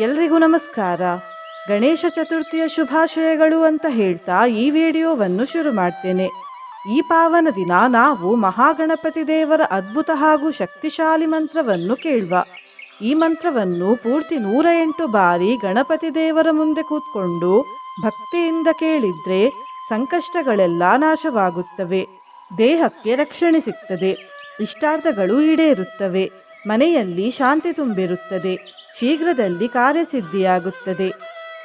ಎಲ್ರಿಗೂ ನಮಸ್ಕಾರ. ಗಣೇಶ ಚತುರ್ಥಿಯ ಶುಭಾಶಯಗಳು ಅಂತ ಹೇಳ್ತಾ ಈ ವಿಡಿಯೋವನ್ನು ಶುರು ಮಾಡ್ತೇನೆ. ಈ ಪಾವನ ದಿನ ನಾವು ಮಹಾಗಣಪತಿ ದೇವರ ಅದ್ಭುತ ಹಾಗೂ ಶಕ್ತಿಶಾಲಿ ಮಂತ್ರವನ್ನು ಕೇಳುವ. ಈ ಮಂತ್ರವನ್ನು ಪೂರ್ತಿ ನೂರ ಎಂಟು ಬಾರಿ ಗಣಪತಿ ದೇವರ ಮುಂದೆ ಕೂತ್ಕೊಂಡು ಭಕ್ತಿಯಿಂದ ಕೇಳಿದ್ರೆ ಸಂಕಷ್ಟಗಳೆಲ್ಲ ನಾಶವಾಗುತ್ತವೆ. ದೇಹಕ್ಕೆ ರಕ್ಷಣೆ ಸಿಗ್ತದೆ. ಇಷ್ಟಾರ್ಥಗಳು ಈಡೇರುತ್ತವೆ. ಮನೆಯಲ್ಲಿ ಶಾಂತಿ ತುಂಬಿರುತ್ತದೆ. ಶೀಘ್ರದಲ್ಲಿ ಕಾರ್ಯಸಿದ್ಧಿಯಾಗುತ್ತದೆ.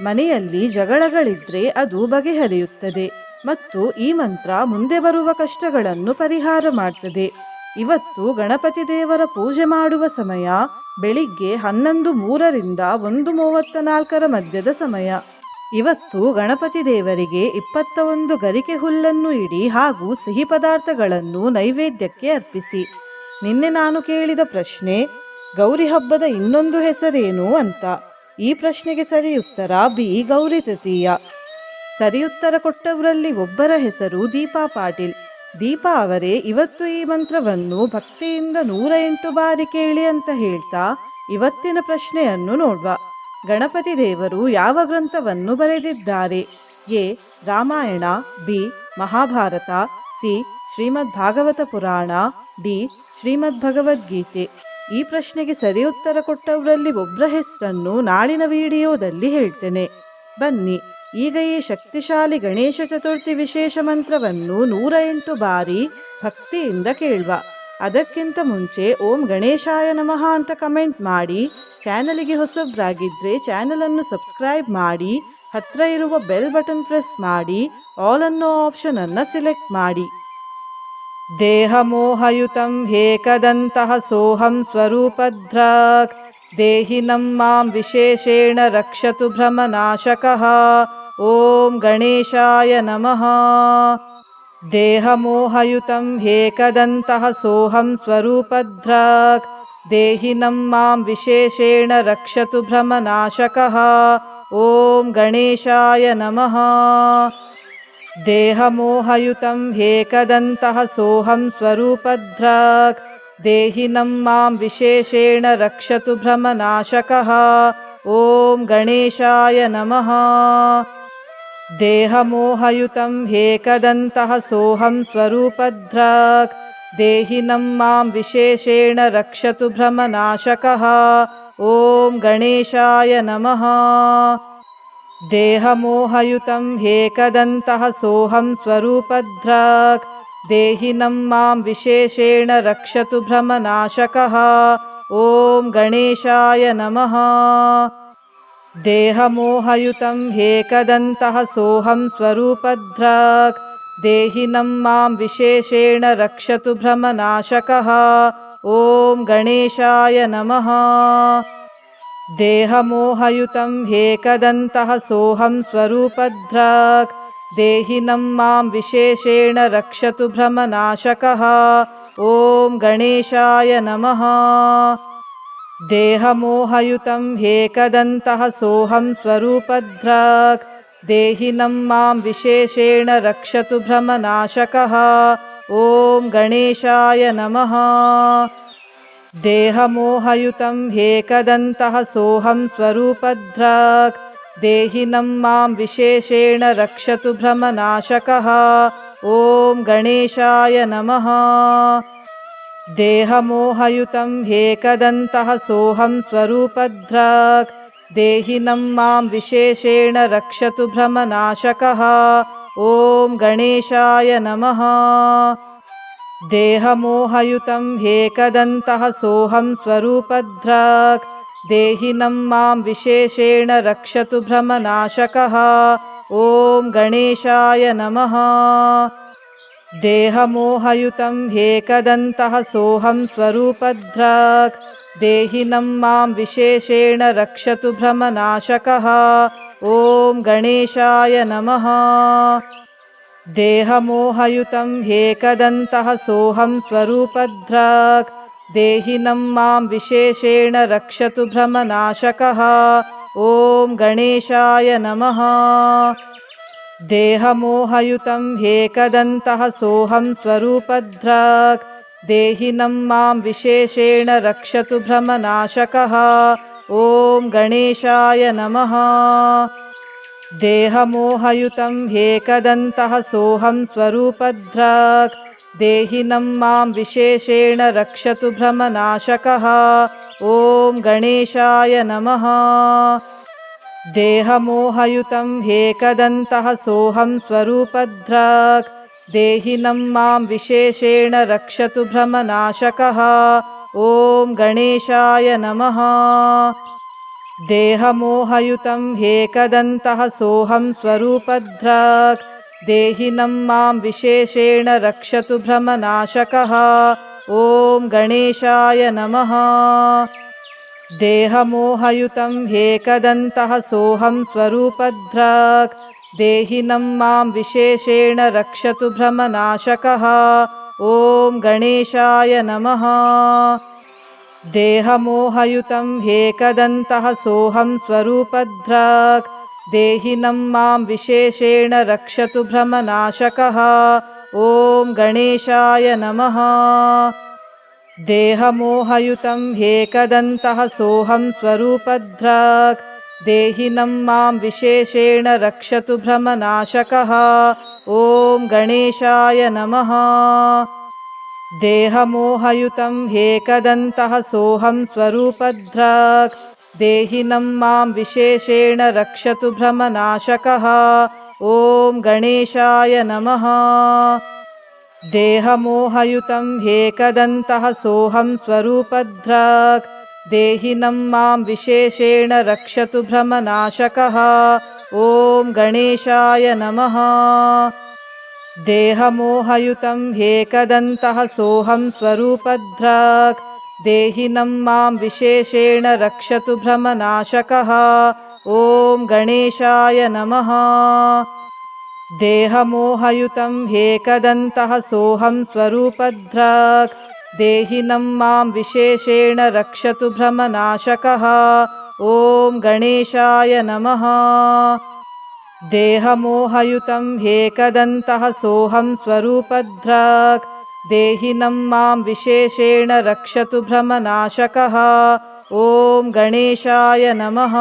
ಮನೆಯಲ್ಲಿ ಜಗಳಗಳಿದ್ರೆ ಅದು ಬಗೆಹರಿಯುತ್ತದೆ ಮತ್ತು ಈ ಮಂತ್ರ ಮುಂದೆ ಬರುವ ಕಷ್ಟಗಳನ್ನು ಪರಿಹಾರ ಮಾಡ್ತದೆ. ಇವತ್ತು ಗಣಪತಿ ದೇವರ ಪೂಜೆ ಮಾಡುವ ಸಮಯ, ಬೆಳಿಗ್ಗೆ ಹನ್ನೊಂದು ಮೂರರಿಂದ ಒಂದು ಮೂವತ್ತ ನಾಲ್ಕರ ಮಧ್ಯದ ಸಮಯ. ಇವತ್ತು ಗಣಪತಿ ದೇವರಿಗೆ ಇಪ್ಪತ್ತ ಒಂದು ಗರಿಕೆ ಹುಲ್ಲನ್ನು ಇಡಿ ಹಾಗೂ ಸಿಹಿ ಪದಾರ್ಥಗಳನ್ನು ನೈವೇದ್ಯಕ್ಕೆ ಅರ್ಪಿಸಿ. ನಿನ್ನೆ ನಾನು ಕೇಳಿದ ಪ್ರಶ್ನೆ ಗೌರಿ ಹಬ್ಬದ ಇನ್ನೊಂದು ಹೆಸರೇನು ಅಂತ ಈ ಪ್ರಶ್ನೆಗೆ ಸರಿ ಉತ್ತರ ಬಿ. ಗೌರಿ ತೃತೀಯ. ಸರಿ ಉತ್ತರ ಕೊಟ್ಟವರಲ್ಲಿ ಒಬ್ಬರ ಹೆಸರು ದೀಪಾ ಪಾಟೀಲ್. ದೀಪಾ ಅವರೇ, ಇವತ್ತು ಈ ಮಂತ್ರವನ್ನು ಭಕ್ತಿಯಿಂದ ನೂರ ಎಂಟು ಬಾರಿ ಕೇಳಿ ಅಂತ ಹೇಳ್ತಾ ಇವತ್ತಿನ ಪ್ರಶ್ನೆಯನ್ನು ನೋಡುವ. ಗಣಪತಿ ದೇವರು ಯಾವ ಗ್ರಂಥವನ್ನು ಬರೆದಿದ್ದಾರೆ? A. Ramayana, B. Mahabharata, C. Shrimad Bhagavata Purana, D. Shrimad Bhagavad Gita. ಈ ಪ್ರಶ್ನೆಗೆ ಸರಿ ಉತ್ತರ ಕೊಟ್ಟವರಲ್ಲಿ ಒಬ್ಬರ ಹೆಸರನ್ನು ನಾಳಿನ ವಿಡಿಯೋದಲ್ಲಿ ಹೇಳ್ತೇನೆ. ಬನ್ನಿ ಈಗ ಈ ಶಕ್ತಿಶಾಲಿ ಗಣೇಶ ಚತುರ್ಥಿ ವಿಶೇಷ ಮಂತ್ರವನ್ನು ನೂರ ಎಂಟು ಬಾರಿ ಭಕ್ತಿಯಿಂದ ಕೇಳುವ. ಅದಕ್ಕಿಂತ ಮುಂಚೆ ಓಂ ಗಣೇಶಾಯ ನಮಃ ಅಂತ ಕಮೆಂಟ್ ಮಾಡಿ, ಚಾನಲಿಗೆ ಹೊಸಬ್ರಾಗಿದ್ದರೆ ಚಾನಲನ್ನು ಸಬ್ಸ್ಕ್ರೈಬ್ ಮಾಡಿ, ಹತ್ರ ಇರುವ ಬೆಲ್ ಬಟನ್ ಪ್ರೆಸ್ ಮಾಡಿ, ಆಲ್ ಅನ್ನೋ ಆಪ್ಷನನ್ನು ಸೆಲೆಕ್ಟ್ ಮಾಡಿ. देहमोहयुतं ह्येकदन्तः सोऽहं स्वरूपध्राक् देहिनं मां विशेषेण रक्षतु भ्रमनाशकः। ॐ गणेशाय नमः। देहमोहयुतं ह्येकदन्तः सोऽहं स्वरूपध्राक् देहिनं मां विशेषेण रक्षतु भ्रमनाशकः। ॐ गणेशाय नमः। देहमोहयुतं ह्येकदन्तः सोऽहं स्वरूपध्राक् देहिनं मां विशेषेण रक्षतु भ्रमनाशकः। ॐ गणेशाय नमः। देहमोहयुतं ह्येकदन्तः सोऽहं स्वरूपध्राक् देहिनं मां विशेषेण रक्षतु भ्रमनाशकः। ॐ गणेशाय नमः। देहमोहयुतं ह्येकदन्तः सोऽहं स्वरूपध्राक् देहिनं मां विशेषेण रक्षतु भ्रमनाशकः। ॐ गणेशाय नमः। देहमोहयुतं ह्येकदन्तः सोऽहं स्वरूपध्राक् देहिनं मां विशेषेण रक्षतु भ्रमनाशकः। ॐ गणेशाय नमः। देहमोहयुतं ह्येकदन्तः सोऽहं स्वरूपध्राक् देहिनं मां विशेषेण रक्षतु भ्रमनाशकः। ॐ गणेशाय नमः। देहमोहयुतं ह्येकदन्तः सोऽहं स्वरूपध्राक् देहिनं मां विशेषेण रक्षतु भ्रमनाशकः। ॐ गणेशाय नमः। देहमोहयुतं हेकदन्तः सोऽहं स्वरूपध्राक् देहिनं मां विशेषेण रक्षतु भ्रमनाशकः। ॐ गणेशाय नमः। देहमोहयुतं हेकदन्तः सोऽहं स्वरूपध्राक् देहिनं मां विशेषेण रक्षतु भ्रमनाशकः। ॐ गणेशाय नमः। देहमोहयुतं ह्येकदन्तः सोऽहं स्वरूपद्राक्। देहिनं मां विशेषेण रक्षतु भ्रमनाशकः। ॐ गणेशाय नमः। देहमोहयुतं ह्येकदन्तः सोऽहं स्वरूपद्राक्। देहिनं मां विशेषेण रक्षतु भ्रमनाशकः। ॐ गणेशाय नमः देहमोहयुतं ह्येकदन्तः सोऽहं स्वरूपद्राक्। देहिनं मां विशेषेण रक्षतु भ्रमनाशकः। ॐ गणेशाय नमः। देहमोहयुतं ह्येकदन्तः सोऽहं स्वरूपद्राक्। देहिनं मां विशेषेण रक्षतु भ्रमनाशकः। ॐ गणेशाय नमः देहमोहयुतं ह्येकदन्तः सोऽहं स्वरूपद्राक्। देहिनं मां विशेषेण रक्षतु भ्रमनाशकः। ॐ गणेशाय नमः। देहमोहयुतं ह्येकदन्तः सोऽहं स्वरूपद्राक्। देहिनं मां विशेषेण रक्षतु भ्रमनाशकः। ॐ गणेशाय नमः देहमोहयुतं ह्येकदन्तः सोऽहं स्वरूपद्राक्। देहिनं मां विशेषेण रक्षतु भ्रमनाशकः। ॐ गणेशाय नमः। देहमोहयुतं ह्येकदन्तः सोऽहं स्वरूपद्राक्। देहिनं मां विशेषेण रक्षतु भ्रमनाशकः। ॐ गणेशाय नमः देहमोहयुतं ह्येकदन्तः सोऽहं स्वरूपद्राक्। देहिनं मां विशेषेण रक्षतु भ्रमनाशकः। ॐ गणेशाय नमः। देहमोहयुतं ह्येकदन्तः सोऽहं स्वरूपद्राक्। देहिनं मां विशेषेण रक्षतु भ्रमनाशकः। ॐ गणेशाय नमः देहमोहयुतं ह्येकदन्तः सोऽहं स्वरूपद्राक्। देहिनं मां विशेषेण रक्षतु भ्रमनाशकः। ॐ गणेशाय नमः। देहमोहयुतं ह्येकदन्तः सोऽहं स्वरूपद्राक्। देहिनं मां विशेषेण रक्षतु भ्रमनाशकः। ॐ गणेशाय नमः देहमोहयुतं ह्येकदन्तः सोऽहं स्वरूपद्राक्। देहिनं मां विशेषेण रक्षतु भ्रमनाशकः। ॐ गणेशाय नमः। देहमोहयुतं ह्येकदन्तः सोऽहं स्वरूपद्राक्। देहिनं मां विशेषेण रक्षतु भ्रमनाशकः। ॐ गणेशाय नमः देहमोहयुतं ह्येकदन्तः सोऽहं स्वरूपद्राक्। देहिनं मां विशेषेण रक्षतु भ्रमनाशकः। ॐ गणेशाय नमः।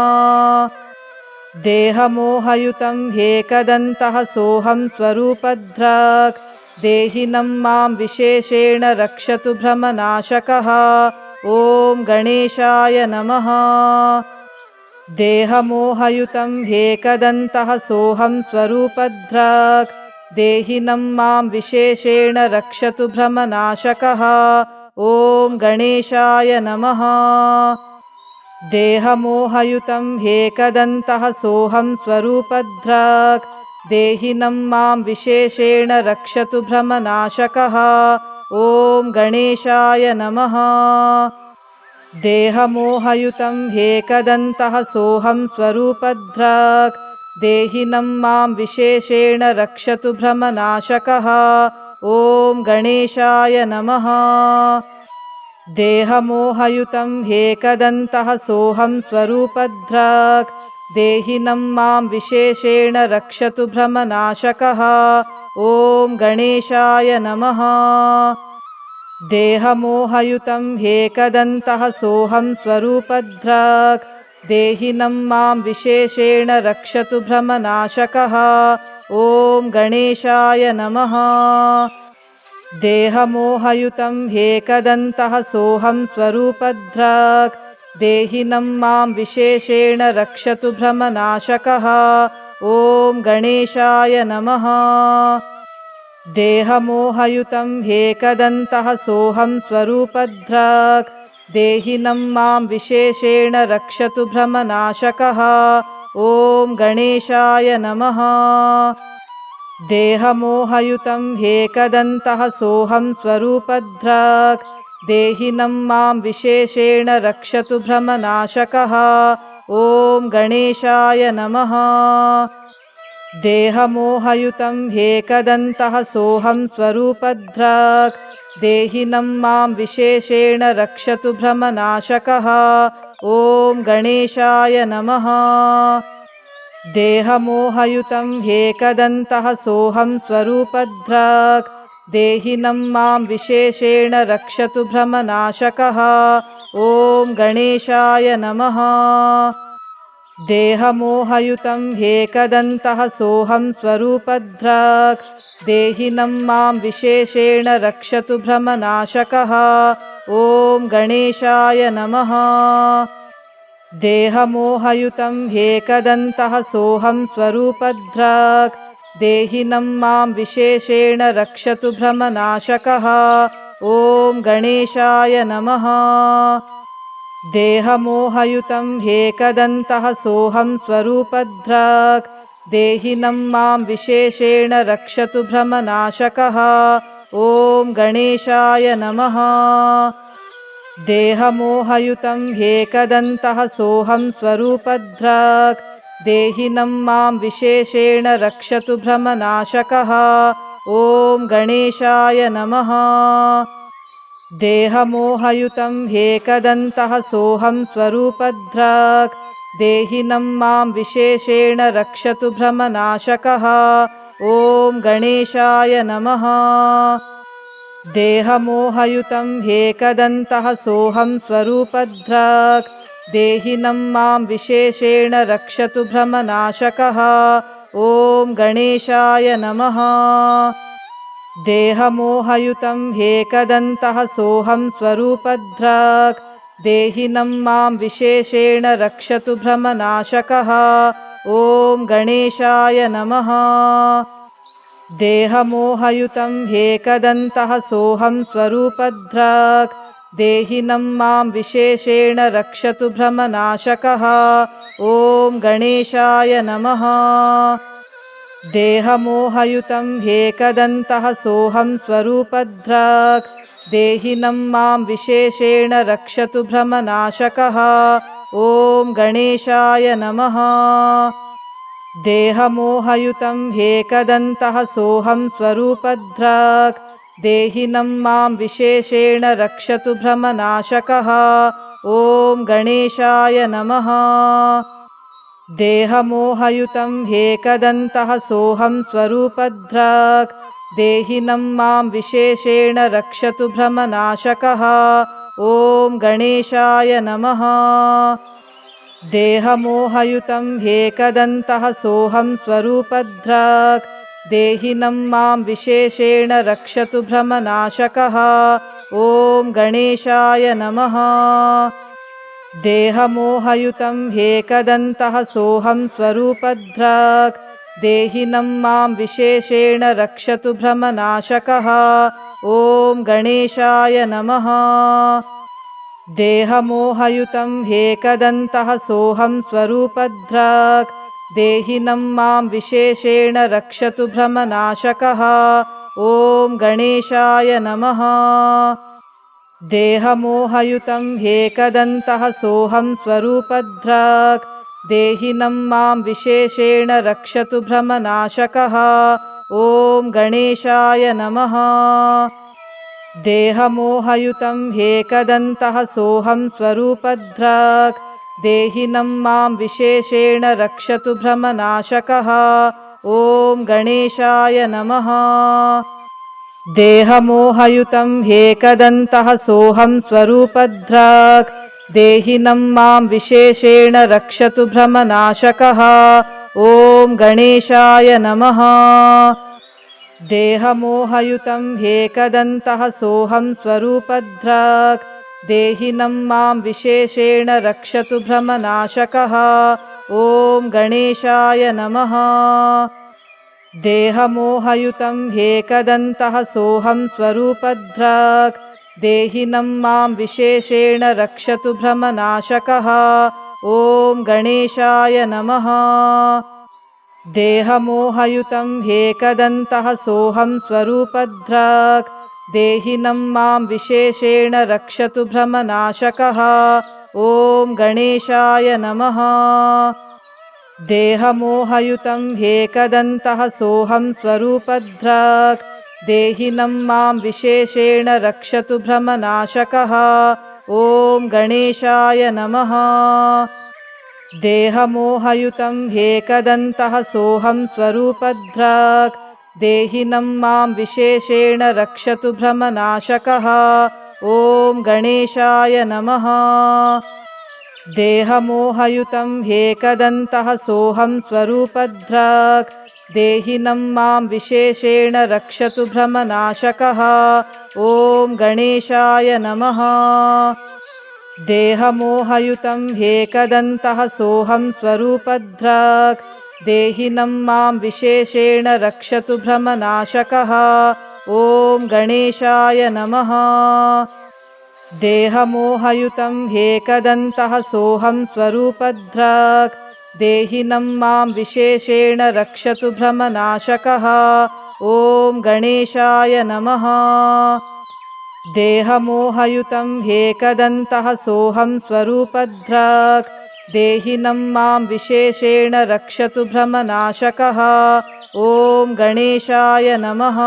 देहमोहयुतं ह्येकदन्तः सोऽहं स्वरूपद्राक्। देहिनं मां विशेषेण रक्षतु भ्रमनाशकः। ॐ गणेशाय नमः देहमोहयुतं ह्येकदन्तः सोऽहं स्वरूपद्राक्। देहिनं मां विशेषेण रक्षतु भ्रमनाशकः। ॐ गणेशाय नमः। देहमोहयुतं ह्येकदन्तः सोऽहं स्वरूपद्राक्। देहिनं मां विशेषेण रक्षतु भ्रमनाशकः। ॐ गणेशाय नमः देहमोहयुतं ह्येकदन्तः सोऽहं स्वरूपद्राक्। देहिनं मां विशेषेण रक्षतु भ्रमनाशकः। ॐ गणेशाय नमः। देहमोहयुतं ह्येकदन्तः सोऽहं स्वरूपद्राक्। देहिनं मां विशेषेण रक्षतु भ्रमनाशकः। ॐ गणेशाय नमः देहमोहयुतं ह्येकदन्तः सोऽहं स्वरूपद्राक्। देहिनं मां विशेषेण रक्षतु भ्रमनाशकः। ॐ गणेशाय नमः। देहमोहयुतं ह्येकदन्तः सोऽहं स्वरूपद्राक्। देहिनं मां विशेषेण रक्षतु भ्रमनाशकः। ॐ गणेशाय नमः देहमोहयुतं ह्येकदन्तः सोऽहं स्वरूपद्राक्। देहिनं मां विशेषेण रक्षतु भ्रमनाशकः। ॐ गणेशाय नमः। देहमोहयुतं ह्येकदन्तः सोऽहं स्वरूपद्राक्। देहिनं मां विशेषेण रक्षतु भ्रमनाशकः। ॐ गणेशाय नमः देहमोहयुतं ह्येकदन्तः सोऽहं स्वरूपद्राक्। देहिनं मां विशेषेण रक्षतु भ्रमनाशकः। ॐ गणेशाय नमः। देहमोहयुतं ह्येकदन्तः सोऽहं स्वरूपद्राक्। देहिनं मां विशेषेण रक्षतु भ्रमनाशकः। ॐ गणेशाय नमः देहमोहयुतं ह्येकदन्तः सोऽहं स्वरूपद्राक्। देहिनं मां विशेषेण रक्षतु भ्रमनाशकः। ॐ गणेशाय नमः। देहमोहयुतं ह्येकदन्तः सोऽहं स्वरूपद्राक्। देहिनं मां विशेषेण रक्षतु भ्रमनाशकः। ॐ गणेशाय नमः देहमोहयुतं ह्येकदन्तः सोऽहं स्वरूपद्राक्। देहिनं मां विशेषेण रक्षतु भ्रमनाशकः। ॐ गणेशाय नमः। देहमोहयुतं ह्येकदन्तः सोऽहं स्वरूपद्राक्। देहिनं मां विशेषेण रक्षतु भ्रमनाशकः। ॐ गणेशाय नमः देहमोहयुतं ह्येकदन्तः सोऽहं स्वरूपद्राक्। देहिनं मां विशेषेण रक्षतु भ्रमनाशकः। ॐ गणेशाय नमः। देहमोहयुतं ह्येकदन्तः सोऽहं स्वरूपद्राक्। देहिनं मां विशेषेण रक्षतु भ्रमनाशकः। ॐ गणेशाय नमः देहमोहयुतं ह्येकदन्तः सोऽहं स्वरूपद्राक्। देहिनं मां विशेषेण रक्षतु भ्रमनाशकः। ॐ गणेशाय नमः। देहमोहयुतं ह्येकदन्तः सोऽहं स्वरूपद्राक्। देहिनं मां विशेषेण रक्षतु भ्रमनाशकः। ॐ गणेशाय नमः देहमोहयुतं ह्येकदन्तः सोऽहं स्वरूपद्राक्। देहिनं मां विशेषेण रक्षतु भ्रमनाशकः। ॐ गणेशाय नमः। देहमोहयुतं ह्येकदन्तः सोऽहं स्वरूपद्राक्। देहिनं मां विशेषेण रक्षतु भ्रमनाशकः। ॐ गणेशाय नमः देहमोहयुतं ह्येकदन्तः सोऽहं स्वरूपद्राक्। देहिनं मां विशेषेण रक्षतु भ्रमनाशकः। ॐ गणेशाय नमः। देहमोहयुतं ह्येकदन्तः सोऽहं स्वरूपद्राक्। देहिनं मां विशेषेण रक्षतु भ्रमनाशकः। ॐ गणेशाय नमः देहमोहयुतं ह्येकदन्तः सोऽहं स्वरूपद्राक्। देहिनं मां विशेषेण रक्षतु भ्रमनाशकः। ॐ गणेशाय नमः। देहमोहयुतं ह्येकदन्तः सोऽहं स्वरूपद्राक्। देहिनं मां विशेषेण रक्षतु भ्रमनाशकः। ॐ गणेशाय नमः देहमोहयुतं ह्येकदन्तः सोऽहं स्वरूपद्राक्। देहिनं मां विशेषेण रक्षतु भ्रमनाशकः। ॐ गणेशाय नमः। देहमोहयुतं ह्येकदन्तः सोऽहं स्वरूपद्राक्। देहिनं मां विशेषेण रक्षतु भ्रमनाशकः। ॐ गणेशाय नमः देहमोहयुतं ह्येकदन्तः सोऽहं स्वरूपद्राक्। देहिनं मां विशेषेण रक्षतु भ्रमनाशकः। ॐ गणेशाय नमः। देहमोहयुतं ह्येकदन्तः सोऽहं स्वरूपद्राक्। देहिनं मां विशेषेण रक्षतु भ्रमनाशकः। ॐ गणेशाय नमः देहमोहयुतं ह्येकदन्तः सोऽहं स्वरूपद्राक्। देहिनं मां विशेषेण रक्षतु भ्रमनाशकः। ॐ गणेशाय नमः। देहमोहयुतं ह्येकदन्तः सोऽहं स्वरूपद्राक्। देहिनं मां विशेषेण रक्षतु भ्रमनाशकः। ॐ गणेशाय नमः देहमोहयुतं ह्येकदन्तः सोऽहं स्वरूपद्राक्। देहिनं मां विशेषेण रक्षतु भ्रमनाशकः। ॐ गणेशाय नमः। देहमोहयुतं ह्येकदन्तः सोऽहं स्वरूपद्राक्। देहिनं मां विशेषेण रक्षतु भ्रमनाशकः। ॐ गणेशाय नमः देहमोहयुतं ह्येकदन्तः सोऽहं स्वरूपद्राक्। देहिनं मां विशेषेण रक्षतु भ्रमनाशकः। ॐ गणेशाय नमः। देहमोहयुतं ह्येकदन्तः सोऽहं स्वरूपद्राक्। देहिनं मां विशेषेण रक्षतु भ्रमनाशकः। ॐ गणेशाय नमः देहमोहयुतं ह्येकदन्तः सोऽहं स्वरूपद्राक्। देहिनं मां विशेषेण रक्षतु भ्रमनाशकः। ॐ गणेशाय नमः। देहमोहयुतं ह्येकदन्तः सोऽहं स्वरूपद्राक्। देहिनं मां विशेषेण रक्षतु भ्रमनाशकः। ॐ गणेशाय नमः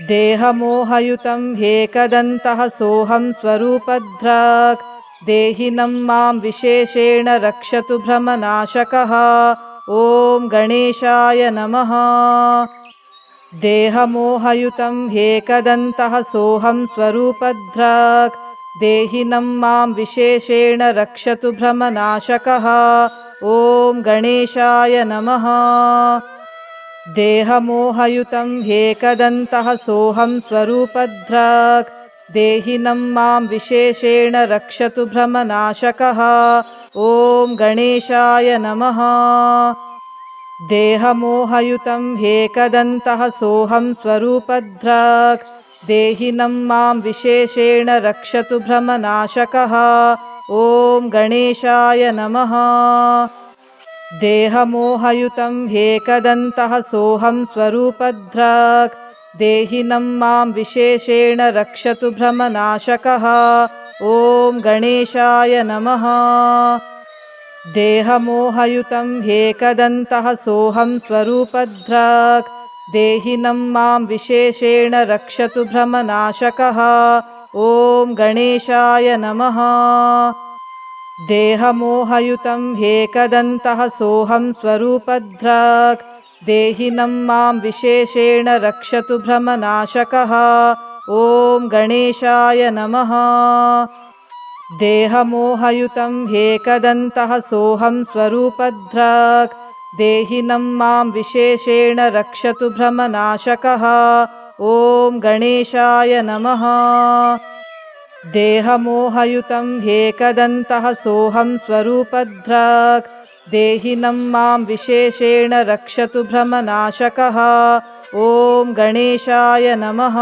देहमोहयुतं ह्येकदन्तः सोऽहं स्वरूपद्राक्। देहिनं मां विशेषेण रक्षतु भ्रमनाशकः। ॐ गणेशाय नमः। देहमोहयुतं ह्येकदन्तः सोऽहं स्वरूपद्राक्। देहिनं मां विशेषेण रक्षतु भ्रमनाशकः। ॐ गणेशाय नमः देहमोहयुतं ह्येकदन्तः सोऽहं स्वरूपद्राक्। देहिनं मां विशेषेण रक्षतु भ्रमनाशकः। ॐ गणेशाय नमः। देहमोहयुतं ह्येकदन्तः सोऽहं स्वरूपद्राक्। देहिनं मां विशेषेण रक्षतु भ्रमनाशकः। ॐ गणेशाय नमः देहमोहयुतं ह्येकदन्तः सोऽहं स्वरूपद्राक्। देहिनं मां विशेषेण रक्षतु भ्रमनाशकः। ॐ गणेशाय नमः। देहमोहयुतं ह्येकदन्तः सोऽहं स्वरूपद्राक्। देहिनं मां विशेषेण रक्षतु भ्रमनाशकः। ॐ गणेशाय नमः देहमोहयुतं ह्येकदन्तः सोऽहं स्वरूपद्राक्। देहिनं मां विशेषेण रक्षतु भ्रमनाशकः। ॐ गणेशाय नमः। देहमोहयुतं ह्येकदन्तः सोऽहं स्वरूपद्राक्। देहिनं मां विशेषेण रक्षतु भ्रमनाशकः। ॐ गणेशाय नमः देहमोहयुतं ह्येकदन्तः सोऽहं स्वरूपद्राक्। देहिनं मां विशेषेण रक्षतु भ्रमनाशकः। ॐ गणेशाय नमः।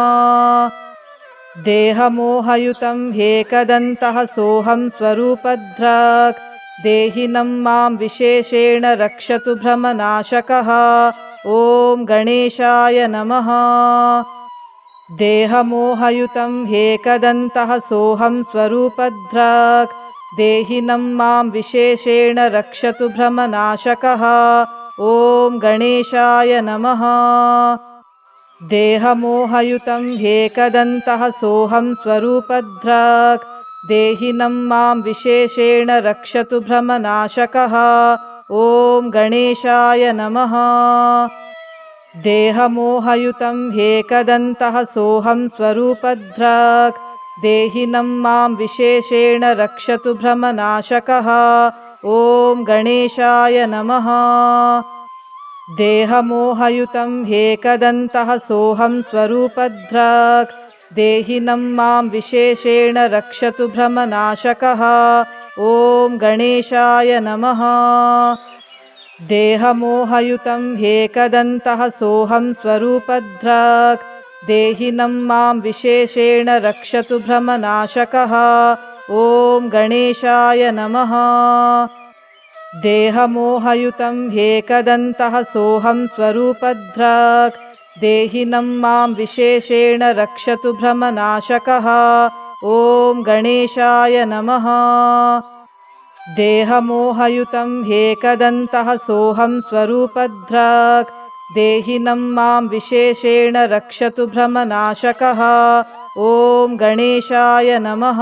देहमोहयुतं ह्येकदन्तः सोऽहं स्वरूपद्राक्। देहिनं मां विशेषेण रक्षतु भ्रमनाशकः। ॐ गणेशाय नमः देहमोहयुतं ह्येकदन्तः सोऽहं स्वरूपद्राक्। देहिनं मां विशेषेण रक्षतु भ्रमनाशकः। ॐ गणेशाय नमः। देहमोहयुतं ह्येकदन्तः सोऽहं स्वरूपद्राक्। देहिनं मां विशेषेण रक्षतु भ्रमनाशकः। ॐ गणेशाय नमः देहमोहयुतं ह्येकदन्तः सोऽहं स्वरूपद्राक्। देहिनं मां विशेषेण रक्षतु भ्रमनाशकः। ॐ गणेशाय नमः। देहमोहयुतं ह्येकदन्तः सोऽहं स्वरूपद्राक्। देहिनं मां विशेषेण रक्षतु भ्रमनाशकः। ॐ गणेशाय नमः देहमोहयुतं ह्येकदन्तः सोऽहं स्वरूपध्राक् देहिनं मां विशेषेण रक्षतु भ्रमनाशकः। ॐ गणेशाय नमः। देहमोहयुतं ह्येकदन्तः सोऽहं स्वरूपध्राक् देहिनं मां विशेषेण रक्षतु भ्रमनाशकः। ॐ गणेशाय नमः देहमोहयुतं ह्येकदन्तः सोऽहं स्वरूपध्राक् देहिनं मां विशेषेण रक्षतु भ्रमनाशकः। ॐ गणेशाय नमः।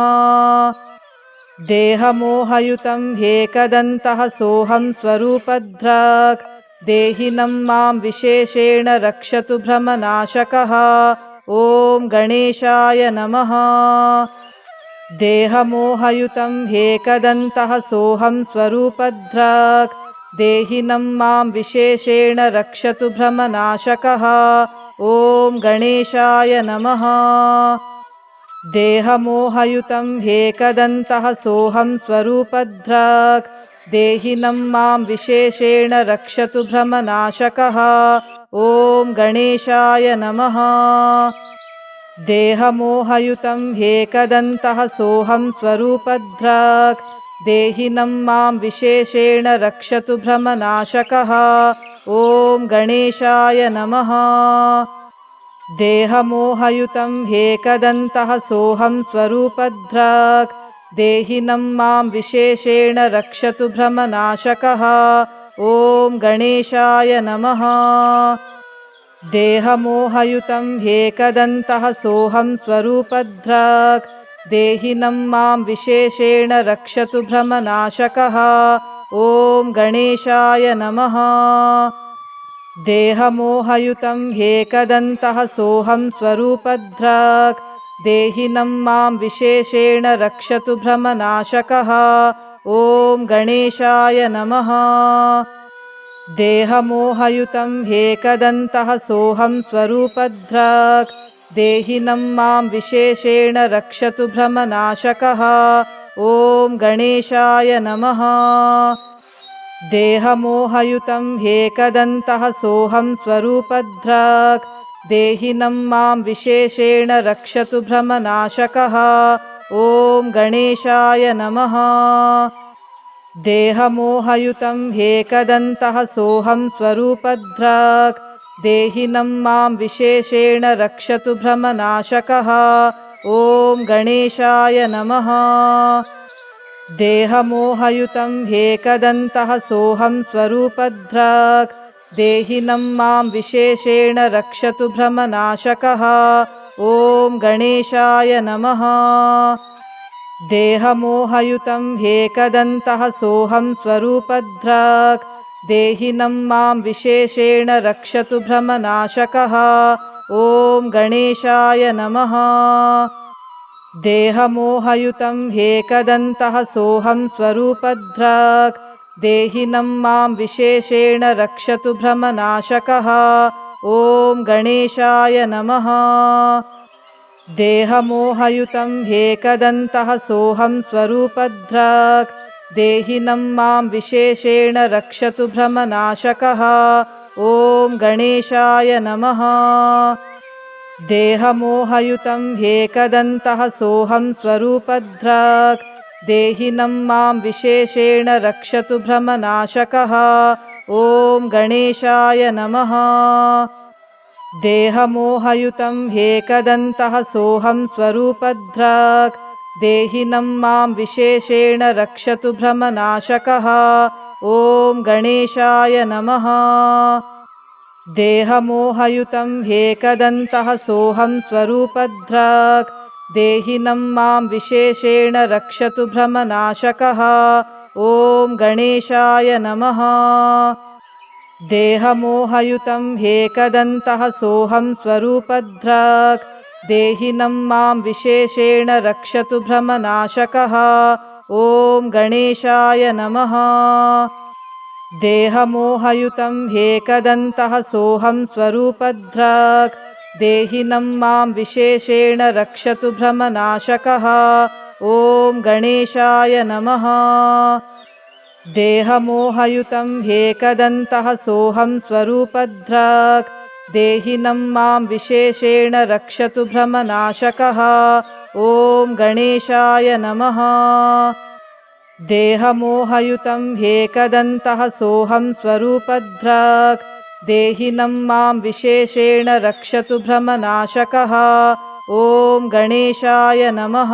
देहमोहयुतं ह्येकदन्तः सोऽहं स्वरूपध्राक् देहिनं मां विशेषेण रक्षतु भ्रमनाशकः। ॐ गणेशाय नमः देहमोहयुतं ह्येकदन्तः सोऽहं स्वरूपध्राक् देहिनं मां विशेषेण रक्षतु भ्रमनाशकः। ॐ गणेशाय नमः। देहमोहयुतं ह्येकदन्तः सोऽहं स्वरूपध्राक् देहिनं मां विशेषेण रक्षतु भ्रमनाशकः। ॐ गणेशाय नमः देहमोहयुतं ह्येकदन्तः सोऽहं स्वरूपध्राक् देहिनं मां विशेषेण रक्षतु भ्रमनाशकः। ॐ गणेशाय नमः। देहमोहयुतं ह्येकदन्तः सोऽहं स्वरूपध्राक् देहिनं मां विशेषेण रक्षतु भ्रमनाशकः। ॐ गणेशाय नमः देहमोहयुतं ह्येकदन्तः सोऽहं स्वरूपध्राक् देहिनं मां विशेषेण रक्षतु भ्रमनाशकः। ॐ गणेशाय नमः। देहमोहयुतं ह्येकदन्तः सोऽहं स्वरूपध्राक् देहिनं मां विशेषेण रक्षतु भ्रमनाशकः। ॐ गणेशाय नमः देहमोहयुतं ह्येकदन्तः सोऽहं स्वरूपध्राक् देहिनं मां विशेषेण रक्षतु भ्रमनाशकः। ॐ गणेशाय नमः। देहमोहयुतं ह्येकदन्तः सोऽहं स्वरूपध्राक् देहिनं मां विशेषेण रक्षतु भ्रमनाशकः। ॐ गणेशाय नमः देहमोहयुतं ह्येकदन्तः सोऽहं स्वरूपध्राक् देहिनं मां विशेषेण रक्षतु भ्रमनाशकः। ॐ गणेशाय नमः। देहमोहयुतं ह्येकदन्तः सोऽहं स्वरूपध्राक् देहिनं मां विशेषेण रक्षतु भ्रमनाशकः। ॐ गणेशाय नमः देहमोहयुतं ह्येकदन्तः सोऽहं स्वरूपध्राक् देहिनं मां विशेषेण रक्षतु भ्रमनाशकः। ॐ गणेशाय नमः। देहमोहयुतं ह्येकदन्तः सोऽहं स्वरूपध्राक् देहिनं मां विशेषेण रक्षतु भ्रमनाशकः। ॐ गणेशाय नमः देहमोहयुतं ह्येकदन्तः सोऽहं स्वरूपध्राक् देहिनं मां विशेषेण रक्षतु भ्रमनाशकः। ॐ गणेशाय नमः। देहमोहयुतं ह्येकदन्तः सोऽहं स्वरूपध्राक् देहिनं मां विशेषेण रक्षतु भ्रमनाशकः। ॐ गणेशाय नमः देहमोहयुतं ह्येकदन्तः सोऽहं स्वरूपध्राक् देहिनं मां विशेषेण रक्षतु भ्रमनाशकः। ॐ गणेशाय नमः। देहमोहयुतं ह्येकदन्तः सोऽहं स्वरूपध्राक् देहिनं मां विशेषेण रक्षतु भ्रमनाशकः। ॐ गणेशाय नमः देहमोहयुतं ह्येकदन्तः सोऽहं स्वरूपध्राक् देहिनं मां विशेषेण रक्षतु भ्रमनाशकः। ॐ गणेशाय नमः। देहमोहयुतं ह्येकदन्तः सोऽहं स्वरूपध्राक् देहिनं मां विशेषेण रक्षतु भ्रमनाशकः। ॐ गणेशाय नमः देहमोहयुतं ह्येकदन्तः सोऽहं स्वरूपद्राक्। देहिनं मां विशेषेण रक्षतु भ्रमनाशकः। ॐ गणेशाय नमः। देहमोहयुतं ह्येकदन्तः सोऽहं स्वरूपद्राक्। देहिनं मां विशेषेण रक्षतु भ्रमनाशकः। ॐ गणेशाय नमः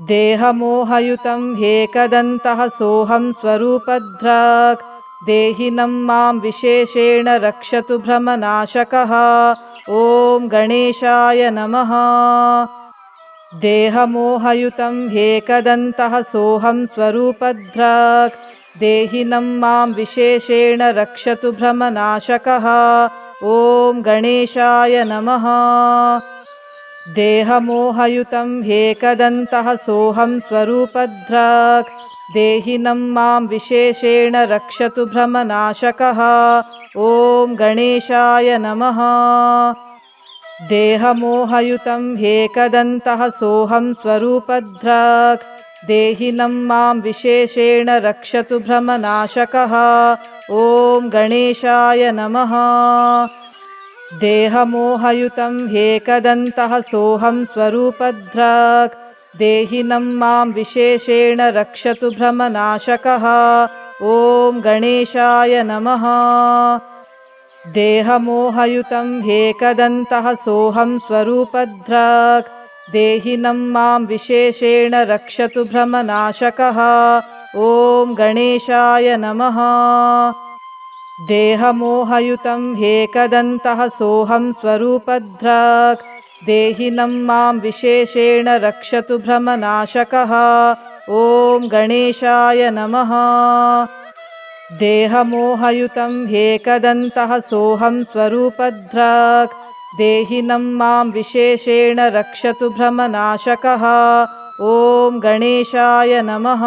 देहमोहयुतं ह्येकदन्तः सोऽहं स्वरूपद्राक्। देहिनं मां विशेषेण रक्षतु भ्रमनाशकः। ॐ गणेशाय नमः। देहमोहयुतं ह्येकदन्तः सोऽहं स्वरूपद्राक्। देहिनं मां विशेषेण रक्षतु भ्रमनाशकः। ॐ गणेशाय नमः देहमोहयुतं ह्येकदन्तः सोऽहं स्वरूपद्राक्। देहिनं मां विशेषेण रक्षतु भ्रमनाशकः। ॐ गणेशाय नमः। देहमोहयुतं ह्येकदन्तः सोऽहं स्वरूपद्राक्। देहिनं मां विशेषेण रक्षतु भ्रमनाशकः देहमोहयुतं ह्येकदन्तः सोऽहं स्वरूपद्राक्। देहिनं मां विशेषेण रक्षतु भ्रमनाशकः। ॐ गणेशाय नमः। देहमोहयुतं ह्येकदन्तः सोऽहं स्वरूपद्राक्। देहिनं मां विशेषेण रक्षतु भ्रमनाशकः। ॐ गणेशाय नमः देहमोहयुतं ह्येकदन्तः सोऽहं स्वरूपद्राक्। देहिनं मां विशेषेण रक्षतु भ्रमनाशकः। ॐ देहमोहयुतं ह्येकदन्तः सोऽहं स्वरूपद्राक्। देहिनं मां विशेषेण रक्षतु भ्रमनाशकः। ॐ गणेशाय नमः